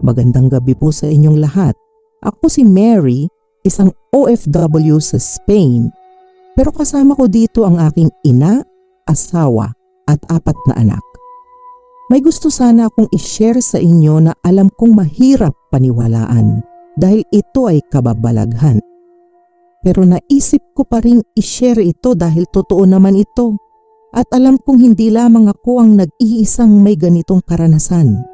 Magandang gabi po sa inyong lahat. Ako si Mary, isang OFW sa Spain. Pero kasama ko dito ang aking ina, asawa at apat na anak. May gusto sana akong i-share sa inyo na alam kong mahirap paniwalaan dahil ito ay kababalaghan. Pero naisip ko pa rin i-share ito dahil totoo naman ito at alam kong hindi lamang ako ang nag-iisang may ganitong karanasan.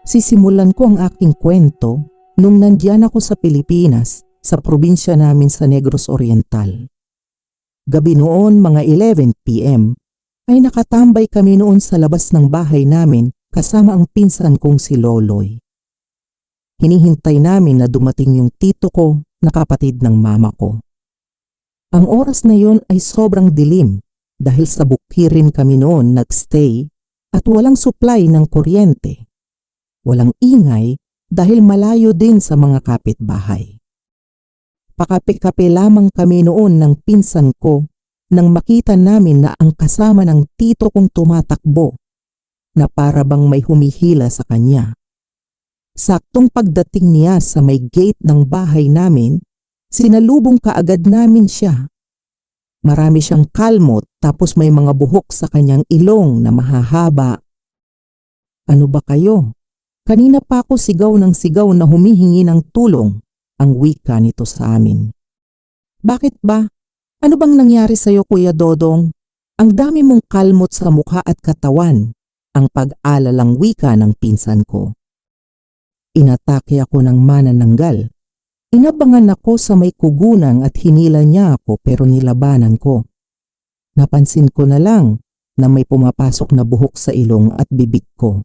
Sisimulan ko ang aking kwento nung nandiyan ako sa Pilipinas sa probinsya namin sa Negros Oriental. Gabi noon mga 11pm ay nakatambay kami noon sa labas ng bahay namin kasama ang pinsan kong si Loloy. Hinihintay namin na dumating yung tito ko na kapatid ng mama ko. Ang oras na yon ay sobrang dilim dahil sa bukirin kami noon nagstay at walang supply ng kuryente. Walang ingay dahil malayo din sa mga kapitbahay. Pakape-kape lamang kami noon ng pinsan ko nang makita namin na ang kasama ng tito kong tumatakbo na para bang may humihila sa kanya. Saktong pagdating niya sa may gate ng bahay namin, sinalubong kaagad namin siya. Marami siyang kalmot tapos may mga buhok sa kanyang ilong na mahahaba. Ano ba kayo? Kanina pa ako sigaw ng sigaw na humihingi ng tulong ang wika nito sa amin. Bakit ba? Ano bang nangyari sa iyo Kuya Dodong? Ang dami mong kalmot sa mukha at katawan, ang pag-alalang wika ng pinsan ko. Inatake ako ng manananggal. Inabangan ako sa may kugunan at hinila niya ako pero nilabanan ko. Napansin ko na lang na may pumapasok na buhok sa ilong at bibig ko.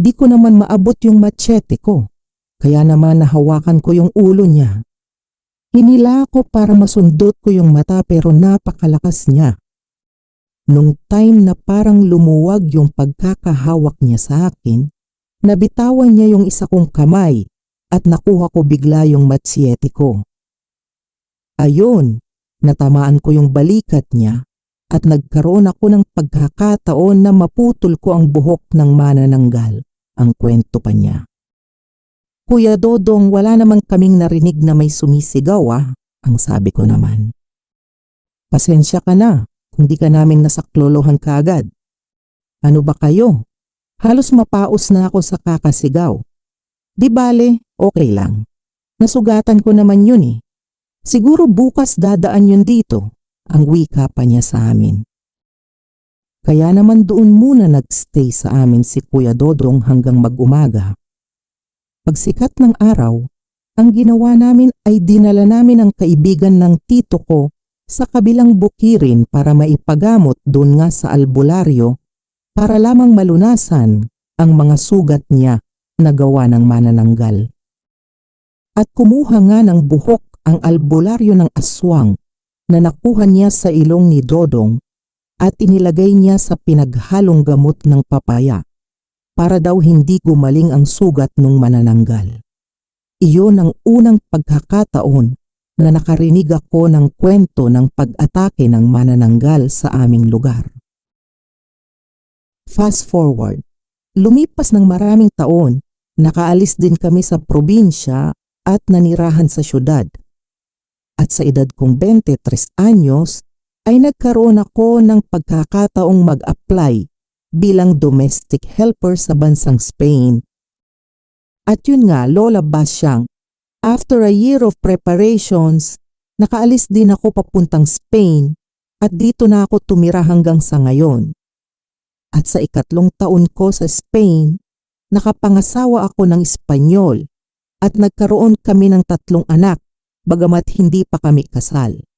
Di ko naman maabot yung machete ko, kaya naman nahawakan ko yung ulo niya. Hinila ko para masundot ko yung mata pero napakalakas niya. Nung time na parang lumuwag yung pagkakahawak niya sa akin, nabitawan niya yung isa kong kamay at nakuha ko bigla yung machete ko. Ayun, natamaan ko yung balikat niya at nagkaroon ako ng pagkakataon na maputol ko ang buhok ng manananggal ang kwento pa niya. Kuya Dodong, wala namang kaming narinig na may sumisigaw ah, ang sabi ko naman. Pasensya ka na kung di ka namin nasaklolohan kaagad. Ano ba kayo? Halos mapaos na ako sa kakasigaw. Di bale, okay lang. Nasugatan ko naman yun eh. Siguro bukas dadaan yun dito, ang wika pa niya sa amin. Kaya naman doon muna nagstay sa amin si Kuya Dodong hanggang mag-umaga. Pagsikat ng araw, ang ginawa namin ay dinala namin ang kaibigan ng tito ko sa kabilang bukirin para maipagamot doon nga sa albularyo para lamang malunasan ang mga sugat niya na gawa ng manananggal. At kumuha nga ng buhok ang albularyo ng aswang na nakuha niya sa ilong ni Dodong at inilagay niya sa pinaghalong gamot ng papaya para daw hindi gumaling ang sugat ng manananggal. Iyon ang unang pagkakataon na nakarinig ako ng kwento ng pag-atake ng manananggal sa aming lugar. Fast forward, lumipas ng maraming taon, nakaalis din kami sa probinsya at nanirahan sa syudad. At sa edad kong 23 anyos, ay nagkaroon ako ng pagkakataong mag-apply bilang domestic helper sa bansang Spain. At yun nga, Lola Basyang, after a year of preparations, nakaalis din ako papuntang Spain at dito na ako tumira hanggang sa ngayon. At sa ikatlong taon ko sa Spain, nakapangasawa ako ng Espanyol at nagkaroon kami ng tatlong anak bagamat hindi pa kami kasal.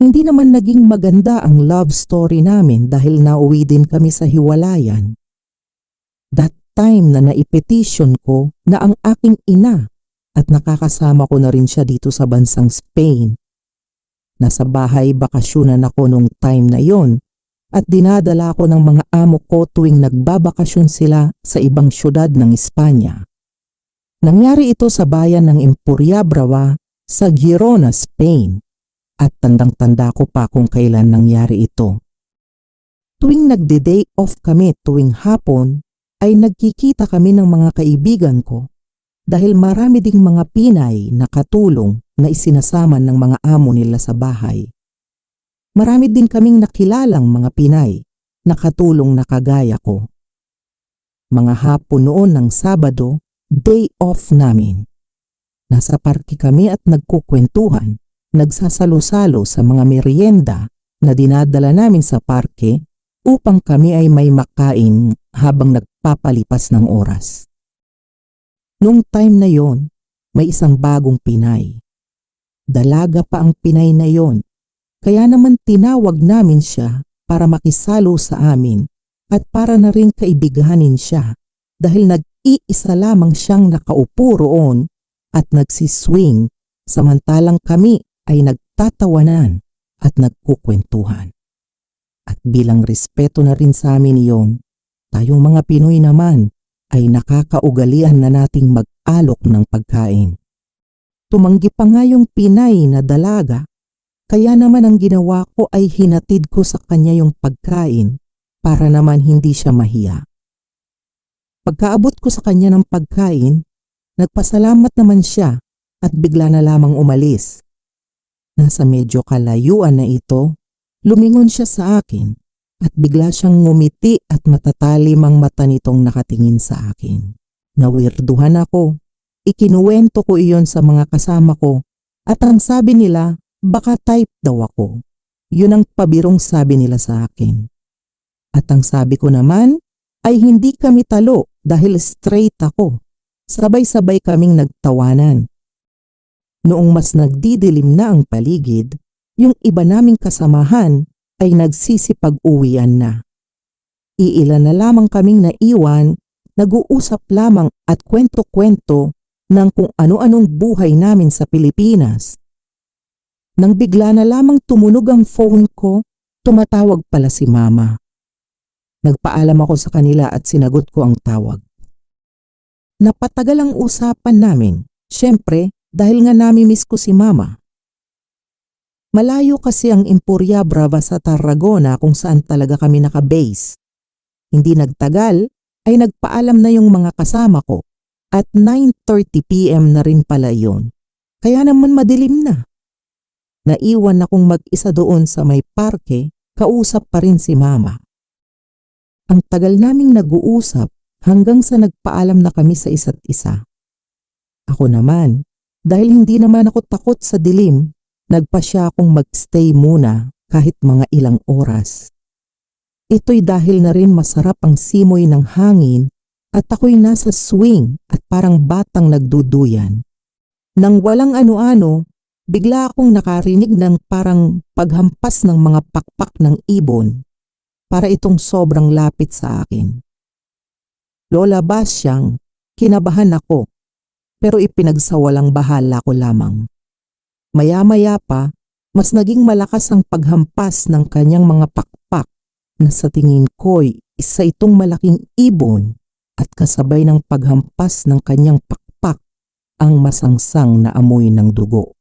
Hindi naman naging maganda ang love story namin dahil nauwi din kami sa hiwalayan. That time na naipetition ko na ang aking ina at nakakasama ko na rin siya dito sa bansang Spain. Nasa bahay bakasyonan ako nung time na yon at dinadala ko ng mga amo ko tuwing nagbabakasyon sila sa ibang syudad ng Espanya. Nangyari ito sa bayan ng Empuria Brava sa Girona, Spain at tandang-tanda ko pa kung kailan nangyari ito. Tuwing nagde-day off kami tuwing hapon, ay nagkikita kami ng mga kaibigan ko dahil marami ding mga Pinay na katulong na isinasama ng mga amo nila sa bahay. Marami din kaming nakilalang mga Pinay na katulong na kagaya ko. Mga hapon noon ng Sabado, day off namin. Nasa parke kami at nagkukwentuhan, nagsasalo-salo sa mga merienda na dinadala namin sa parke upang kami ay may makain habang nagpapalipas ng oras. Nung time na yon, may isang bagong Pinay. Dalaga pa ang Pinay na yon, kaya naman tinawag namin siya para makisalo sa amin at para na rin kaibiganin siya dahil nag-iisa lamang siyang nakaupo roon at nagsiswing samantalang kami ay nagtatawanan at nagkukwentuhan. At bilang respeto na rin sa amin iyon, tayong mga Pinoy naman ay nakakaugalian na nating mag-alok ng pagkain. Tumanggi pa nga yung Pinay na dalaga, kaya naman ang ginawa ko ay hinatid ko sa kanya yung pagkain para naman hindi siya mahiya. Pagkaabot ko sa kanya ng pagkain, nagpasalamat naman siya at bigla na lamang umalis. Nasa medyo kalayuan na ito, lumingon siya sa akin at bigla siyang ngumiti at matatalim ang mata nitong nakatingin sa akin. Nawirduhan ako. Ikinuwento ko iyon sa mga kasama ko at ang sabi nila baka type daw ako. Yun ang pabirong sabi nila sa akin. At ang sabi ko naman ay hindi kami talo dahil straight ako. Sabay-sabay kaming nagtawanan. Noong mas nagdidilim na ang paligid, yung iba naming kasamahan ay nagsisipag-uwian na. Iilan na lamang kaming naiwan, nag-uusap lamang at kwento-kwento ng kung ano-anong buhay namin sa Pilipinas. Nang bigla na lamang tumunog ang phone ko, tumatawag pala si mama. Nagpaalam ako sa kanila at sinagot ko ang tawag. Napatagal ang usapan namin, syempre dahil nga nami-miss ko si mama. Malayo kasi ang Empuria Brava sa Tarragona kung saan talaga kami nakabase. Hindi nagtagal ay nagpaalam na yung mga kasama ko at 9.30pm na rin pala yon. Kaya naman madilim na. Naiwan akong mag-isa doon sa may parke, kausap pa rin si mama. Ang tagal naming nag-uusap hanggang sa nagpaalam na kami sa isa't isa. Ako naman, dahil hindi naman ako takot sa dilim, Nagpa siya akong magstay muna kahit mga ilang oras. Ito'y dahil na rin masarap ang simoy ng hangin at ako'y nasa swing at parang batang nagduduyan. Nang walang ano-ano, bigla akong nakarinig ng parang paghampas ng mga pakpak ng ibon para itong sobrang lapit sa akin. Lola Basyang, kinabahan ako pero ipinagsawalang bahala ko lamang. Maya-maya pa, mas naging malakas ang paghampas ng kanyang mga pakpak na sa tingin ko'y isa itong malaking ibon at kasabay ng paghampas ng kanyang pakpak ang masangsang na amoy ng dugo.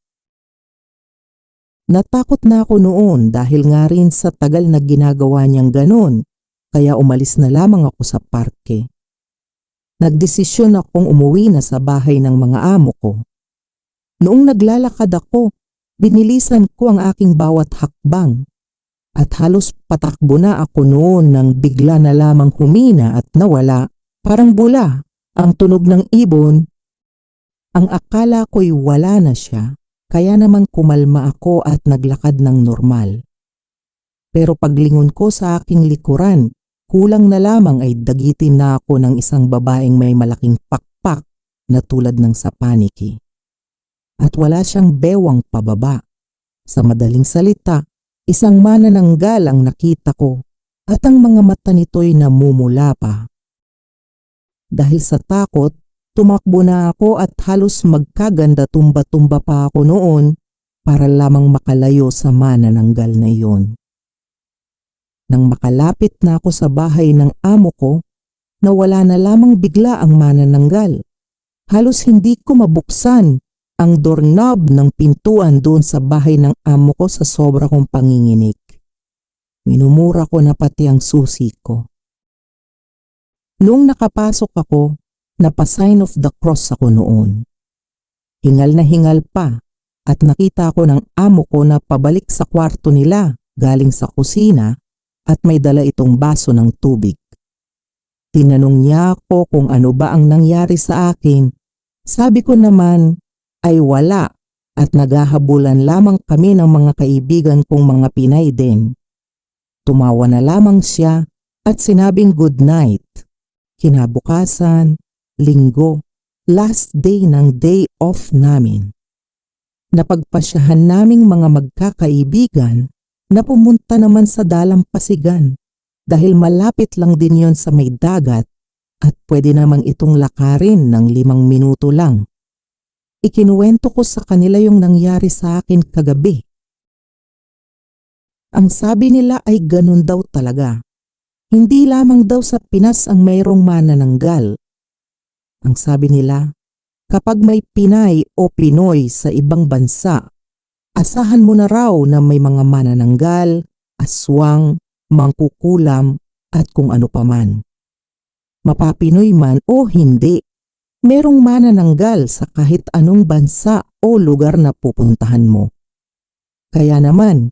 Natakot na ako noon dahil nga rin sa tagal na ginagawa niyang ganon kaya umalis na lamang ako sa parke. Nagdesisyon akong umuwi na sa bahay ng mga amo ko Noong naglalakad ako, binilisan ko ang aking bawat hakbang at halos patakbo na ako noon nang bigla na lamang humina at nawala, parang bula, ang tunog ng ibon. Ang akala ko'y wala na siya, kaya naman kumalma ako at naglakad ng normal. Pero paglingon ko sa aking likuran, kulang na lamang ay dagitin na ako ng isang babaeng may malaking pakpak na tulad ng sapaniki at wala siyang bewang pababa. Sa madaling salita, isang manananggal ang nakita ko at ang mga mata nito'y namumula pa. Dahil sa takot, tumakbo na ako at halos magkaganda tumba-tumba pa ako noon para lamang makalayo sa manananggal na iyon. Nang makalapit na ako sa bahay ng amo ko, nawala na lamang bigla ang manananggal. Halos hindi ko mabuksan ang doorknob ng pintuan doon sa bahay ng amo ko sa sobra kong panginginig. Minumura ko na pati ang susi ko. Nung nakapasok ako, napasign of the cross ako noon. Hingal na hingal pa at nakita ko ng amo ko na pabalik sa kwarto nila galing sa kusina at may dala itong baso ng tubig. Tinanong niya ako kung ano ba ang nangyari sa akin. Sabi ko naman ay wala at naghahabulan lamang kami ng mga kaibigan kong mga Pinay din. Tumawa na lamang siya at sinabing good night. Kinabukasan, linggo, last day ng day off namin. Napagpasyahan naming mga magkakaibigan na pumunta naman sa dalampasigan dahil malapit lang din yon sa may dagat at pwede namang itong lakarin ng limang minuto lang. Ikinuwento ko sa kanila yung nangyari sa akin kagabi. Ang sabi nila ay ganun daw talaga. Hindi lamang daw sa Pinas ang mayroong manananggal. Ang sabi nila, kapag may Pinay o Pinoy sa ibang bansa, asahan mo na raw na may mga manananggal, aswang, mangkukulam at kung ano paman. Mapapinoy man o hindi, merong manananggal sa kahit anong bansa o lugar na pupuntahan mo. Kaya naman,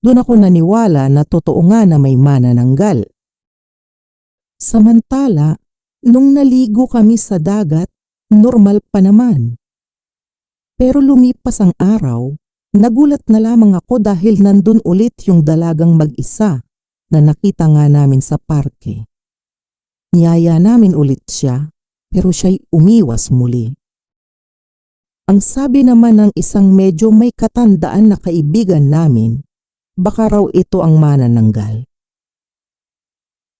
doon ako naniwala na totoo nga na may manananggal. Samantala, nung naligo kami sa dagat, normal pa naman. Pero lumipas ang araw, nagulat na lamang ako dahil nandun ulit yung dalagang mag-isa na nakita nga namin sa parke. Niyaya namin ulit siya pero siya'y umiwas muli. Ang sabi naman ng isang medyo may katandaan na kaibigan namin, baka raw ito ang manananggal.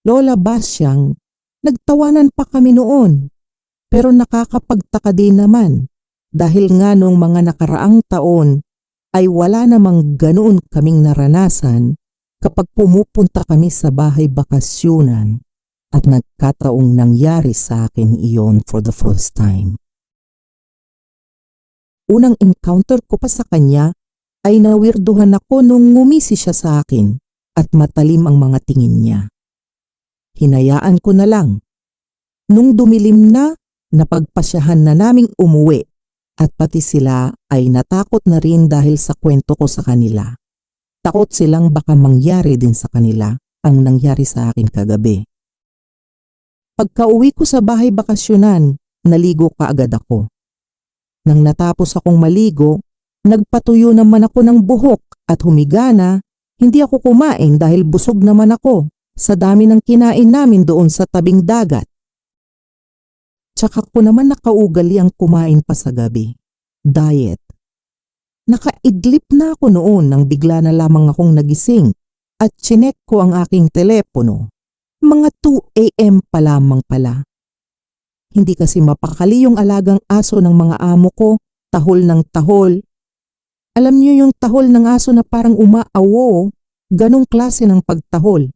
Lola Basyang, nagtawanan pa kami noon, pero nakakapagtaka din naman dahil nga nung mga nakaraang taon ay wala namang ganoon kaming naranasan kapag pumupunta kami sa bahay bakasyunan at nagkataong nangyari sa akin iyon for the first time. Unang encounter ko pa sa kanya ay nawirduhan ako nung ngumisi siya sa akin at matalim ang mga tingin niya. Hinayaan ko na lang. Nung dumilim na, napagpasyahan na naming umuwi at pati sila ay natakot na rin dahil sa kwento ko sa kanila. Takot silang baka mangyari din sa kanila ang nangyari sa akin kagabi. Pagka-uwi ko sa bahay bakasyonan, naligo kaagad ako. Nang natapos akong maligo, nagpatuyo naman ako ng buhok at humiga na, hindi ako kumain dahil busog naman ako sa dami ng kinain namin doon sa tabing dagat. Tsaka ko naman nakaugali ang kumain pa sa gabi. Diet. Nakaidlip na ako noon nang bigla na lamang akong nagising at chinek ko ang aking telepono. Mga 2 a.m. pa lamang pala. Hindi kasi mapakali yung alagang aso ng mga amo ko, tahol ng tahol. Alam niyo yung tahol ng aso na parang umaawo, ganong klase ng pagtahol.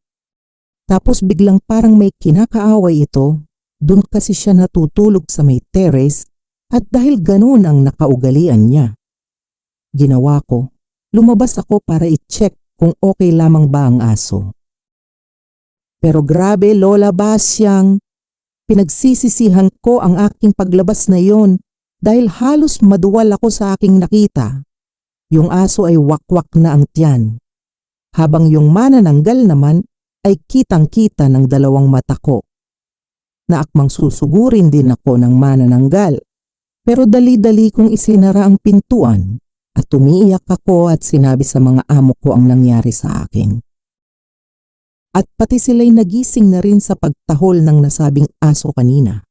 Tapos biglang parang may kinakaaway ito, dun kasi siya natutulog sa may terrace at dahil ganun ang nakaugalian niya. Ginawa ko, lumabas ako para i-check kung okay lamang ba ang aso. Pero grabe Lola Basyang, Pinagsisisihan ko ang aking paglabas na yon dahil halos maduwal ako sa aking nakita. Yung aso ay wakwak na ang tiyan. Habang yung manananggal naman ay kitang-kita ng dalawang mata ko. Naakmang susugurin din ako ng manananggal. Pero dali-dali kong isinara ang pintuan at umiiyak ako at sinabi sa mga amo ko ang nangyari sa akin at pati sila'y nagising na rin sa pagtahol ng nasabing aso kanina.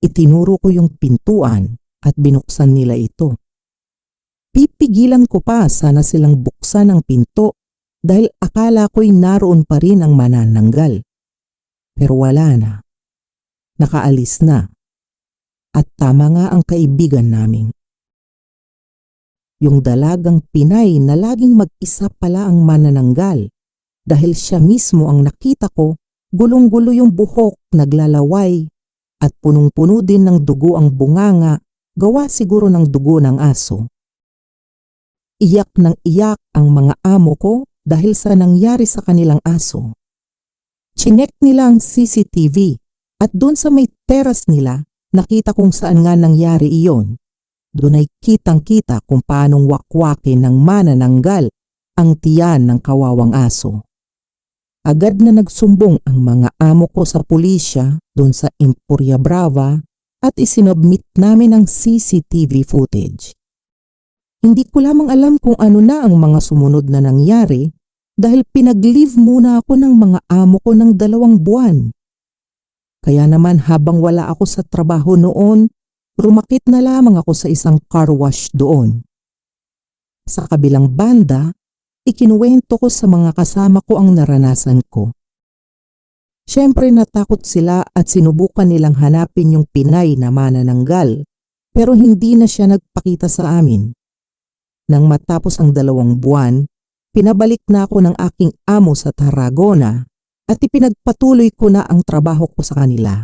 Itinuro ko yung pintuan at binuksan nila ito. Pipigilan ko pa sana silang buksan ang pinto dahil akala ko'y naroon pa rin ang manananggal. Pero wala na. Nakaalis na. At tama nga ang kaibigan naming. Yung dalagang Pinay na laging mag-isa pala ang manananggal dahil siya mismo ang nakita ko, gulong-gulo yung buhok, naglalaway, at punong-puno din ng dugo ang bunganga, gawa siguro ng dugo ng aso. Iyak ng iyak ang mga amo ko dahil sa nangyari sa kanilang aso. Chinek nila ang CCTV At doon sa may teras nila, nakita kung saan nga nangyari iyon. Doon ay kitang-kita kung paanong wakwakin ng manananggal ang tiyan ng kawawang aso. Agad na nagsumbong ang mga amo ko sa pulisya doon sa Emporia Brava at isinubmit namin ang CCTV footage. Hindi ko lamang alam kung ano na ang mga sumunod na nangyari dahil pinag-leave muna ako ng mga amo ko ng dalawang buwan. Kaya naman habang wala ako sa trabaho noon, rumakit na lamang ako sa isang car wash doon. Sa kabilang banda, ikinuwento ko sa mga kasama ko ang naranasan ko. Siyempre natakot sila at sinubukan nilang hanapin yung Pinay na manananggal pero hindi na siya nagpakita sa amin. Nang matapos ang dalawang buwan, pinabalik na ako ng aking amo sa Tarragona at ipinagpatuloy ko na ang trabaho ko sa kanila.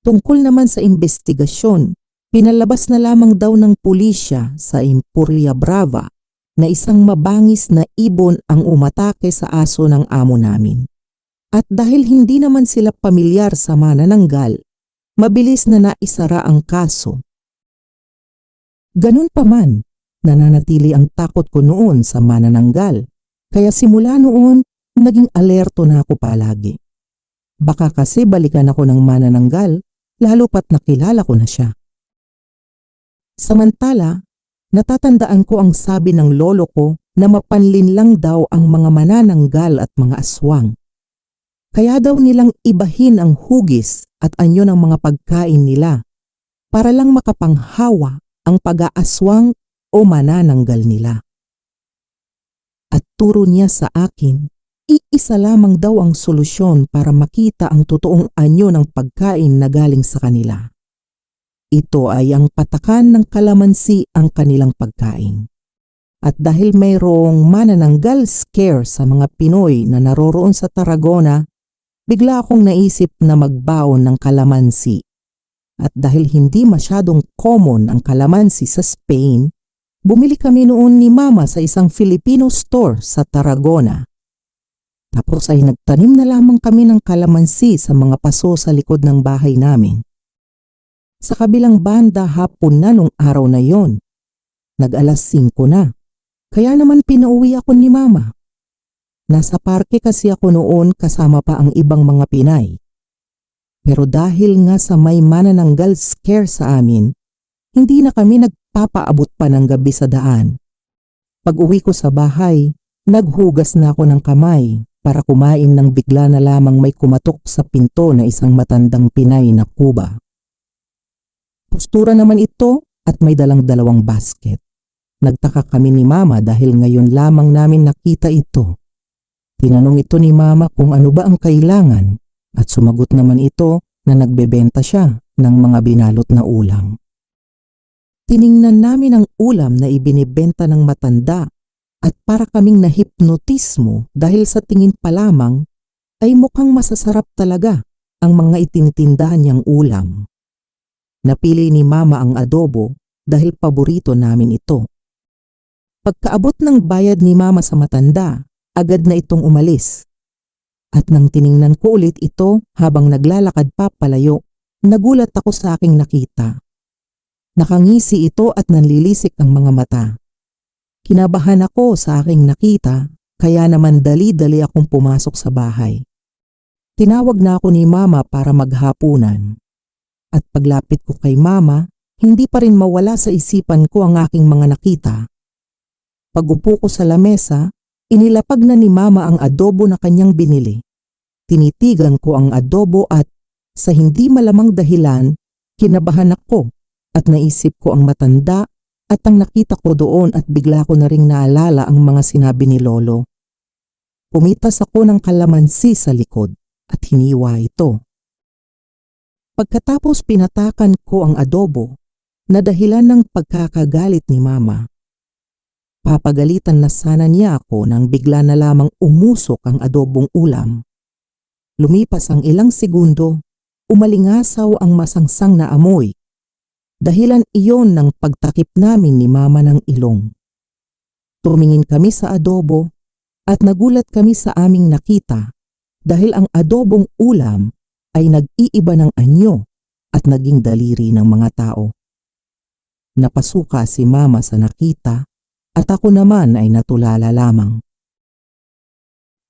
Tungkol naman sa investigasyon, pinalabas na lamang daw ng pulisya sa Emporia Brava na isang mabangis na ibon ang umatake sa aso ng amo namin. At dahil hindi naman sila pamilyar sa manananggal, mabilis na naisara ang kaso. Ganun pa man, nananatili ang takot ko noon sa manananggal, kaya simula noon, naging alerto na ako palagi. Baka kasi balikan ako ng manananggal, lalo pat nakilala ko na siya. Samantala, natatandaan ko ang sabi ng lolo ko na mapanlin lang daw ang mga manananggal at mga aswang. Kaya daw nilang ibahin ang hugis at anyo ng mga pagkain nila para lang makapanghawa ang pag-aaswang o manananggal nila. At turo niya sa akin, iisa lamang daw ang solusyon para makita ang totoong anyo ng pagkain na galing sa kanila. Ito ay ang patakan ng kalamansi ang kanilang pagkain. At dahil mayroong manananggal scare sa mga Pinoy na naroroon sa Tarragona, bigla akong naisip na magbaon ng kalamansi. At dahil hindi masyadong common ang kalamansi sa Spain, bumili kami noon ni Mama sa isang Filipino store sa Tarragona. Tapos ay nagtanim na lamang kami ng kalamansi sa mga paso sa likod ng bahay namin. Sa kabilang banda hapon na nung araw na yon. Nag-alas 5 na. Kaya naman pinauwi ako ni Mama. Nasa parke kasi ako noon kasama pa ang ibang mga Pinay. Pero dahil nga sa may manananggal scare sa amin, hindi na kami nagpapaabot pa ng gabi sa daan. Pag uwi ko sa bahay, naghugas na ako ng kamay para kumain ng bigla na lamang may kumatok sa pinto na isang matandang Pinay na kuba. Postura naman ito at may dalang dalawang basket. Nagtaka kami ni Mama dahil ngayon lamang namin nakita ito. Tinanong ito ni Mama kung ano ba ang kailangan at sumagot naman ito na nagbebenta siya ng mga binalot na ulam. Tiningnan namin ang ulam na ibinibenta ng matanda at para kaming nahipnotismo dahil sa tingin pa lamang ay mukhang masasarap talaga ang mga itinitindahan niyang ulam. Napili ni Mama ang adobo dahil paborito namin ito. Pagkaabot ng bayad ni Mama sa matanda, agad na itong umalis. At nang tiningnan ko ulit ito habang naglalakad pa palayo, nagulat ako sa aking nakita. Nakangisi ito at nanlilisik ang mga mata. Kinabahan ako sa aking nakita kaya naman dali-dali akong pumasok sa bahay. Tinawag na ako ni mama para maghapunan. At paglapit ko kay mama, hindi pa rin mawala sa isipan ko ang aking mga nakita. Pagupo ko sa lamesa, Inilapag na ni mama ang adobo na kanyang binili. Tinitigan ko ang adobo at sa hindi malamang dahilan, kinabahan ako at naisip ko ang matanda at ang nakita ko doon at bigla ko na ring naalala ang mga sinabi ni Lolo. Pumitas ako ng kalamansi sa likod at hiniwa ito. Pagkatapos pinatakan ko ang adobo na dahilan ng pagkakagalit ni Mama. Papagalitan na sana niya ako nang bigla na lamang umusok ang adobong ulam. Lumipas ang ilang segundo, umalingasaw ang masangsang na amoy. Dahilan iyon ng pagtakip namin ni mama ng ilong. Tumingin kami sa adobo at nagulat kami sa aming nakita dahil ang adobong ulam ay nag-iiba ng anyo at naging daliri ng mga tao. Napasuka si mama sa nakita at ako naman ay natulala lamang.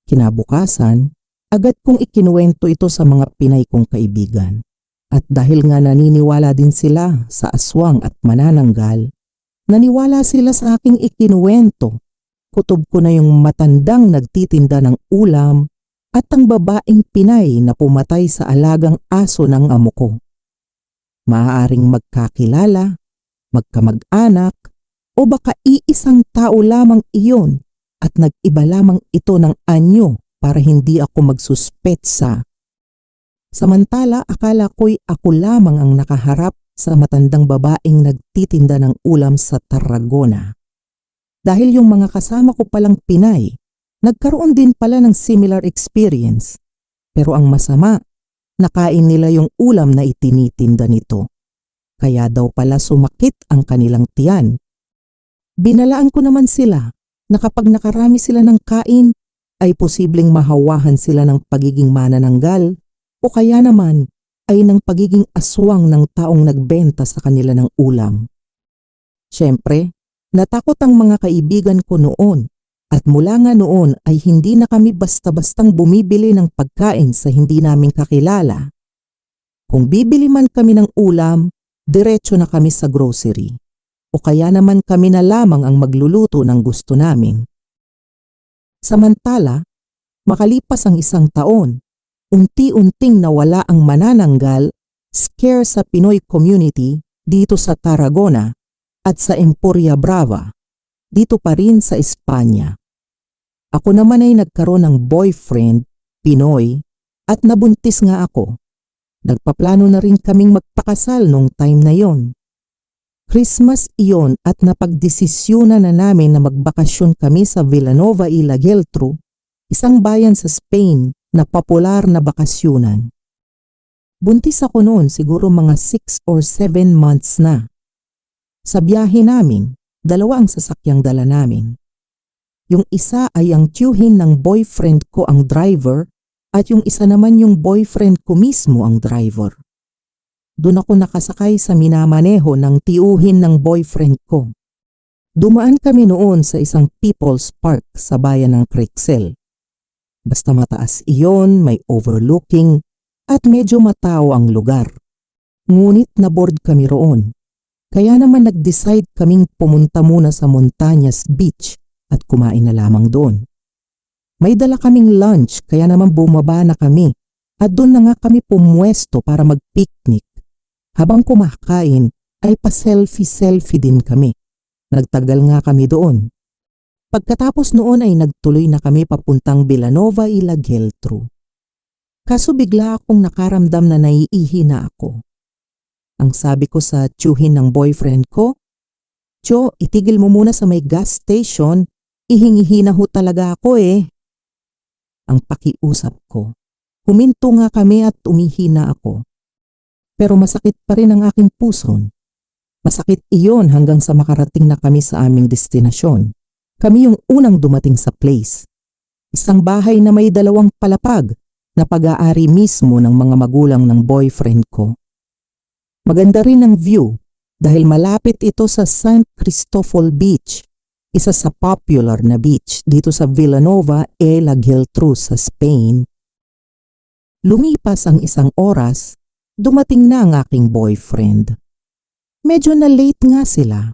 Kinabukasan, agad kong ikinuwento ito sa mga Pinay kong kaibigan. At dahil nga naniniwala din sila sa aswang at manananggal, naniwala sila sa aking ikinuwento. Kutob ko na yung matandang nagtitinda ng ulam at ang babaeng Pinay na pumatay sa alagang aso ng amo ko. Maaaring magkakilala, magkamag-anak, o baka iisang tao lamang iyon at nag-iba lamang ito ng anyo para hindi ako magsuspetsa. Samantala akala ko'y ako lamang ang nakaharap sa matandang babaeng nagtitinda ng ulam sa Tarragona. Dahil yung mga kasama ko palang Pinay, nagkaroon din pala ng similar experience. Pero ang masama, nakain nila yung ulam na itinitinda nito. Kaya daw pala sumakit ang kanilang tiyan. Binalaan ko naman sila na kapag nakarami sila ng kain, ay posibleng mahawahan sila ng pagiging manananggal o kaya naman ay ng pagiging aswang ng taong nagbenta sa kanila ng ulam. Siyempre, natakot ang mga kaibigan ko noon at mula nga noon ay hindi na kami basta-bastang bumibili ng pagkain sa hindi naming kakilala. Kung bibili man kami ng ulam, diretso na kami sa grocery. O kaya naman kami na lamang ang magluluto ng gusto namin. Samantala, makalipas ang isang taon, unti-unting nawala ang manananggal, scare sa Pinoy community dito sa Tarragona at sa Emporia Brava, dito pa rin sa Espanya. Ako naman ay nagkaroon ng boyfriend, Pinoy, at nabuntis nga ako. Nagpaplano na rin kaming magpakasal nung time na yon. Christmas iyon at napagdesisyuna na namin na magbakasyon kami sa Villanova y la Geltrú, isang bayan sa Spain na popular na bakasyunan. Buntis ako noon siguro mga 6 or 7 months na. Sa biyahe namin, dalawa ang sasakyang dala namin. Yung isa ay ang tiyuhin ng boyfriend ko ang driver at yung isa naman yung boyfriend ko mismo ang driver. Doon ako nakasakay sa minamaneho ng tiuhin ng boyfriend ko. Dumaan kami noon sa isang people's park sa bayan ng Crixel. Basta mataas iyon, may overlooking, at medyo matao ang lugar. Ngunit na-board kami roon. Kaya naman nag-decide kaming pumunta muna sa Montañas Beach at kumain na lamang doon. May dala kaming lunch kaya naman bumaba na kami at doon na nga kami pumwesto para mag-picnic. Habang kumakain ay pa-selfie-selfie din kami. Nagtagal nga kami doon. Pagkatapos noon ay nagtuloy na kami papuntang Villanova y la Geltrú. Kaso bigla akong nakaramdam na naiihi na ako. Ang sabi ko sa tiyuhin ng boyfriend ko, Cho, itigil mo muna sa may gas station, ihingihi na ho talaga ako eh. Ang pakiusap ko, huminto nga kami at umihi na ako. Pero masakit pa rin ang aking puson. Masakit iyon hanggang sa makarating na kami sa aming destinasyon. Kami yung unang dumating sa place. Isang bahay na may dalawang palapag na pag-aari mismo ng mga magulang ng boyfriend ko. Maganda rin ang view dahil malapit ito sa San Cristobal Beach, isa sa popular na beach dito sa Villanova e la Geltrú sa Spain. Lumipas ang isang oras dumating na ang aking boyfriend. Medyo na late nga sila.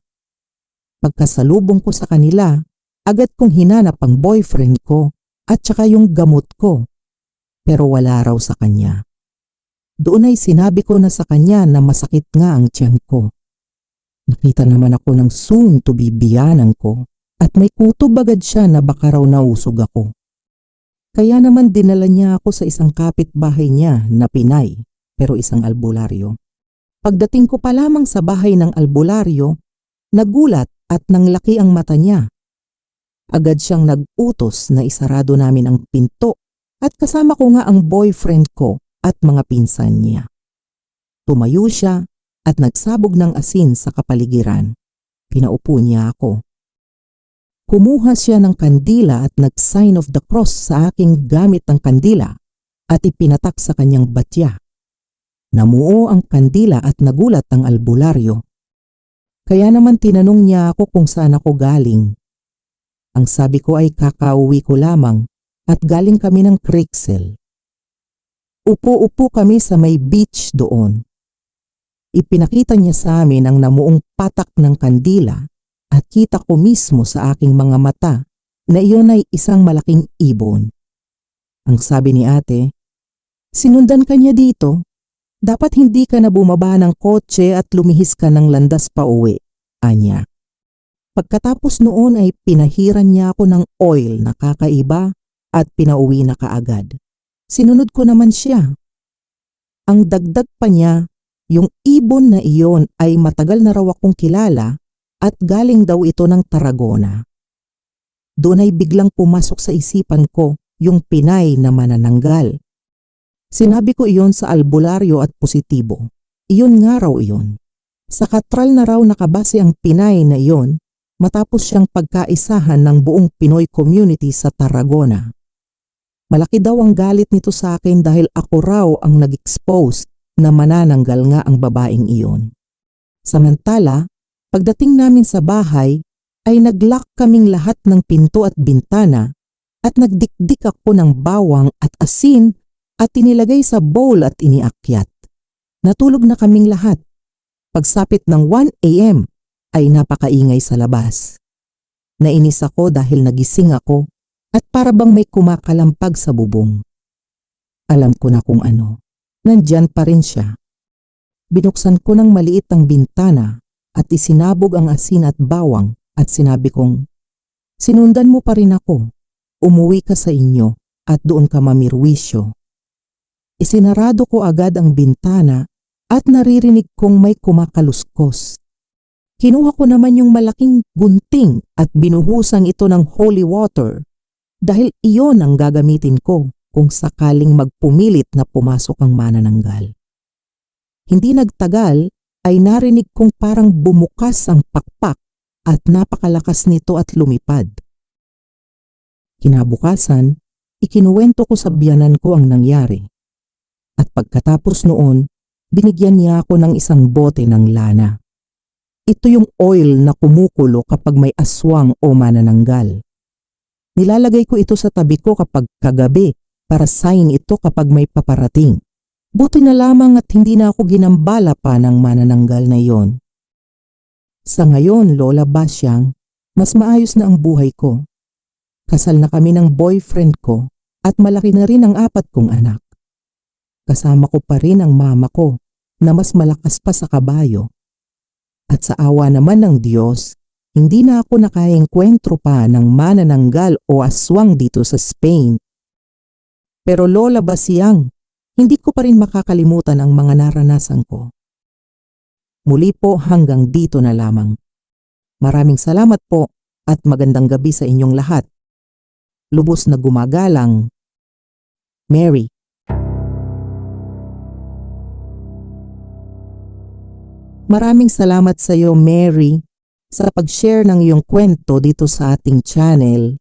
Pagkasalubong ko sa kanila, agad kong hinanap ang boyfriend ko at saka yung gamot ko. Pero wala raw sa kanya. Doon ay sinabi ko na sa kanya na masakit nga ang tiyan ko. Nakita naman ako ng soon to be biyanan ko at may kutob agad siya na baka raw nausog ako. Kaya naman dinala niya ako sa isang kapitbahay niya na Pinay pero isang albularyo. Pagdating ko pa lamang sa bahay ng albularyo, nagulat at nanglaki ang mata niya. Agad siyang nag-utos na isarado namin ang pinto at kasama ko nga ang boyfriend ko at mga pinsan niya. Tumayo siya at nagsabog ng asin sa kapaligiran. Pinaupo niya ako. Kumuha siya ng kandila at nag-sign of the cross sa aking gamit ng kandila at ipinatak sa kanyang batya Namuo ang kandila at nagulat ang albularyo. Kaya naman tinanong niya ako kung saan ako galing. Ang sabi ko ay kakauwi ko lamang at galing kami ng Crixel. Upo-upo kami sa may beach doon. Ipinakita niya sa amin ang namuong patak ng kandila at kita ko mismo sa aking mga mata na iyon ay isang malaking ibon. Ang sabi ni ate, sinundan ka niya dito. Dapat hindi ka na bumaba ng kotse at lumihis ka ng landas pa uwi, anya. Pagkatapos noon ay pinahiran niya ako ng oil na kakaiba at pinauwi na kaagad. Sinunod ko naman siya. Ang dagdag pa niya, yung ibon na iyon ay matagal na raw akong kilala at galing daw ito ng Tarragona. Doon ay biglang pumasok sa isipan ko yung Pinay na manananggal. Sinabi ko iyon sa albularyo at positibo. Iyon nga raw iyon. Sa katral na raw nakabase ang Pinay na iyon matapos siyang pagkaisahan ng buong Pinoy community sa Tarragona. Malaki daw ang galit nito sa akin dahil ako raw ang nag-expose na manananggal nga ang babaeng iyon. Samantala, pagdating namin sa bahay, ay naglock kaming lahat ng pinto at bintana at nagdikdik ako ng bawang at asin at inilagay sa bowl at iniakyat. Natulog na kaming lahat. Pagsapit ng 1 a.m. ay napakaingay sa labas. Nainis ako dahil nagising ako at para bang may kumakalampag sa bubong. Alam ko na kung ano. Nandyan pa rin siya. Binuksan ko ng maliit ang bintana at isinabog ang asin at bawang at sinabi kong, Sinundan mo pa rin ako. Umuwi ka sa inyo at doon ka mamirwisyo. Isinarado ko agad ang bintana at naririnig kong may kumakaluskos. Kinuha ko naman yung malaking gunting at binuhusan ito ng holy water dahil iyon ang gagamitin ko kung sakaling magpumilit na pumasok ang manananggal. Hindi nagtagal ay narinig kong parang bumukas ang pakpak at napakalakas nito at lumipad. Kinabukasan, ikinuwento ko sa biyanan ko ang nangyari. At pagkatapos noon, binigyan niya ako ng isang bote ng lana. Ito yung oil na kumukulo kapag may aswang o manananggal. Nilalagay ko ito sa tabi ko kapag kagabi para sign ito kapag may paparating. Buti na lamang at hindi na ako ginambala pa ng manananggal na iyon. Sa ngayon, Lola Basyang, mas maayos na ang buhay ko. Kasal na kami ng boyfriend ko at malaki na rin ang apat kong anak. Kasama ko pa rin ang mama ko na mas malakas pa sa kabayo. At sa awa naman ng Diyos, hindi na ako nakaengkwentro pa ng manananggal o aswang dito sa Spain. Pero Lola Basyang, hindi ko pa rin makakalimutan ang mga naranasan ko. Muli po hanggang dito na lamang. Maraming salamat po at magandang gabi sa inyong lahat. Lubos na gumagalang. Mary. Maraming salamat sa iyo, Mary, sa pag-share ng iyong kwento dito sa ating channel.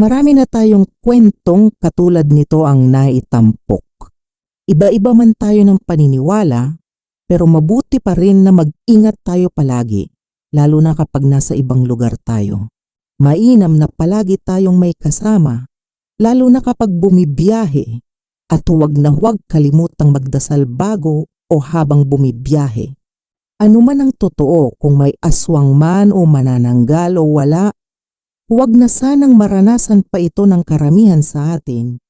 Marami na tayong kwentong katulad nito ang naitampok. Iba-iba man tayo ng paniniwala, pero mabuti pa rin na mag-ingat tayo palagi, lalo na kapag nasa ibang lugar tayo. Mainam na palagi tayong may kasama, lalo na kapag bumibiyahe, at huwag na huwag kalimutang magdasal bago o habang bumibiyahe. Ano man ang totoo kung may aswang man o manananggal o wala, huwag na sanang maranasan pa ito ng karamihan sa atin